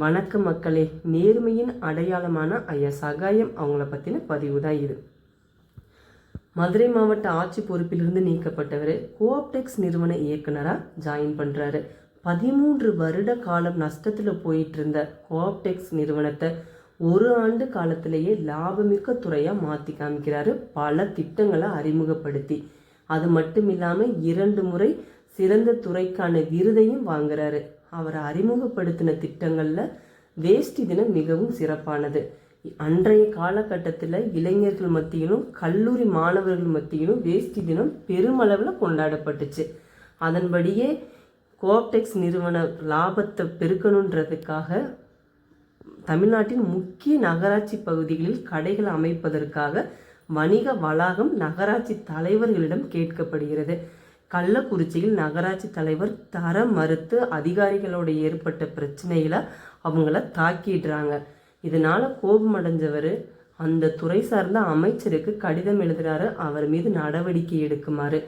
வணக்க மக்களே நேர்மையின் அடையாளமான ஐயா சகாயம் அவங்கள பற்றின பதிவு தான் இது. மதுரை மாவட்ட ஆட்சி பொறுப்பிலிருந்து நீக்கப்பட்டவர் கோஆப்டெக்ஸ் நிறுவன இயக்குனராக ஜாயின் பண்ணுறாரு பதிமூன்று வருட காலம் நஷ்டத்தில் போயிட்டு இருந்த கோஆப்டெக்ஸ் நிறுவனத்தை ஒரு ஆண்டு காலத்திலேயே லாபமிக்க துறையாக மாற்றி காமிக்கிறாரு. பல திட்டங்களை அறிமுகப்படுத்தி அது மட்டும் இல்லாமல் இரண்டு முறை சிறந்த துறைக்கான விருதையும் வாங்குறாரு. அவரை அறிமுகப்படுத்தின திட்டங்களில் வேஷ்டி தினம் மிகவும் சிறப்பானது. அன்றைய காலகட்டத்தில் இளைஞர்கள் மத்தியிலும் கல்லூரி மாணவர்கள் மத்தியிலும் வேஷ்டி தினம் பெருமளவில் கொண்டாடப்பட்டுச்சு. அதன்படியே கோப்டெக்ஸ் நிறுவன லாபத்தை பெருக்கணுன்றதுக்காக தமிழ்நாட்டின் முக்கிய நகராட்சி பகுதிகளில் கடைகள் அமைப்பதற்காக வணிக வளாகம் நகராட்சி தலைவர்களிடம் கேட்கப்படுகிறது. கள்ளக்குறிச்சியில் நகராட்சி தலைவர் தர மறுத்து அதிகாரிகளோட ஏற்பட்ட பிரச்சனையில் அவங்கள தாக்கிடுறாங்க. இதனால கோபம் அடைஞ்சவர் அந்த துறை சார்ந்த அமைச்சருக்கு கடிதம் எழுதுறாரு. அவர் மீது நடவடிக்கை எடுக்குமாறு.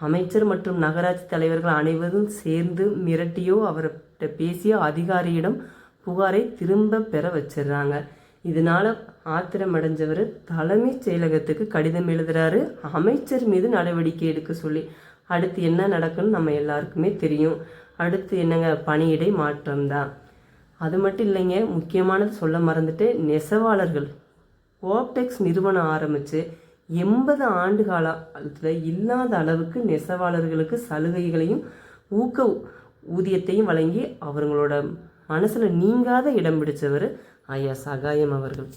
அமைச்சர் மற்றும் நகராட்சி தலைவர்கள் அனைவரும் சேர்ந்து மிரட்டியோ அவர்கிட்ட பேசியோ அதிகாரியிடம் புகாரை திரும்ப பெற வச்சிடுறாங்க. இதனால ஆத்திரமடைஞ்சவர் தலைமைச் செயலகத்துக்கு கடிதம் எழுதுறாரு. அமைச்சர் மீது நடவடிக்கை எடுக்க சொல்லி அடுத்து என்ன நடக்குன்னு நம்ம எல்லாருக்குமே தெரியும். அடுத்து என்னங்க? பணியிடை மாற்றம் தான். அது மட்டும் இல்லைங்க முக்கியமானது சொல்ல மறந்துட்டு நெசவாளர்கள். ஓப்டெக்ஸ் நிறுவனம் ஆரம்பித்து எண்பது ஆண்டு காலத்தில் இல்லாத அளவுக்கு நெசவாளர்களுக்கு சலுகைகளையும் ஊக்க ஊதியத்தையும் வழங்கி அவங்களோட மனசில் நீங்காத இடம் பிடிச்சவர் ஐயா சகாயம் அவர்கள்.